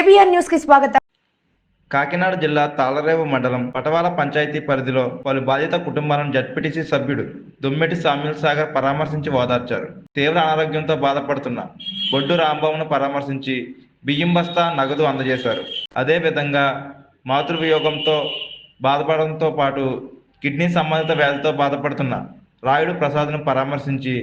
KBR న్యూస్కి స్వాగతం. కాకినాడ జిల్లా తాళరేవు మండలం పటవాల పంచాయతీ పరిధిలో పలు బాధిత కుటుంబాలను జడ్పీటీసీ సభ్యుడు దుమ్మెటి సామ్యుల్ సాగర్ పరామర్శించి ఓదార్చారు. తీవ్ర అనారోగ్యంతో బాధపడుతున్న బొడ్డు రాంబాబును పరామర్శించి బియ్యం బస్తా నగదు అందజేశారు. అదేవిధంగా మాతృవియోగంతో బాధపడడంతో పాటు కిడ్నీ సంబంధిత వ్యాధితో బాధపడుతున్న రాయుడు ప్రసాద్ను పరామర్శించి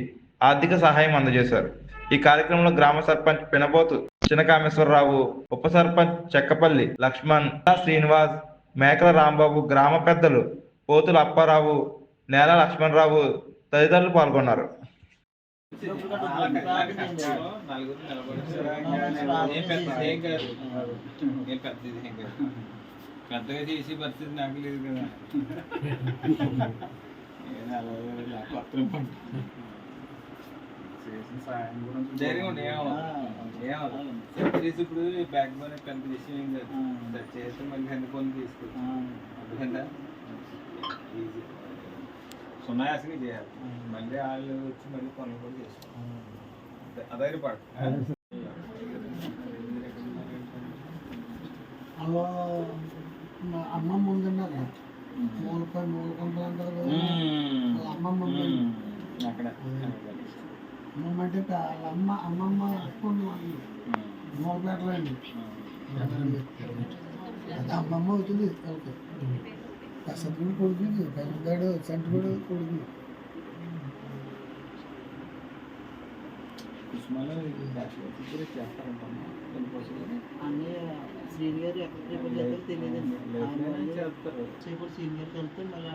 ఆర్థిక సహాయం అందజేశారు. ఈ కార్యక్రమంలో గ్రామ సర్పంచ్ పినబోతు చినకామేశ్వరరావు ఉప సర్పంచ్ చెక్కపల్లి లక్ష్మణ్ శ్రీనివాస్ మేకల రాంబాబు గ్రామ పెద్దలు పోతుల అప్పారావు నేల లక్ష్మణరావు తదితరులు పాల్గొన్నారు పెద్దగా చేసే పరిస్థితి నాకు లేదు కదా చేసి ఇప్పుడు బ్యాక్ బోన్ పెద్ద విషయం ఏం కాదు. సెట్ చేస్తే మళ్ళీ హెండ్ ఫోన్ తీసుకోవచ్చు సున్నాయాసంగా చేయాలి. మళ్ళీ వాళ్ళు వచ్చి మళ్ళీ పనులు కూడా చేసుకోవాలి. అదే పాటు అలా మా అమ్మమ్మ ఉందన్నారు మూలపై మూలకొండలు అంటారు కదా వాళ్ళ అమ్మమ్మ ఉంది అక్కడ. వాళ్ళ అమ్మ అమ్మమ్మ అప్పుడు మూలపేటలో అండి. అది అమ్మమ్మ అవుతుంది వాళ్ళకి. ప్రసద్గుడు కొడుకుంది పెద్దగాడు సెంటుగుడు కూడా కొడుకుంది కొన్ని శ్రీని గారు ఎక్కడ ప్రిపేర్ చేస్తారో తెలియదండి చేస్తారు ఇప్పుడు సీనియర్కి వెళ్తే మళ్ళీ?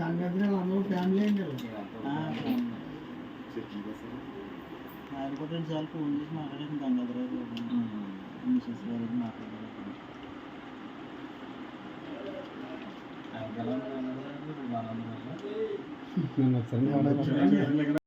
గంగాధర అందరూ ఫ్యామిలీ అండి ఆయన కూడా రెండు సార్లు ఫోన్ చేసి మాట్లాడాను గంగాధర గారు మిసెస్ గారు మాట్లాడారు. ఆయన ఎలా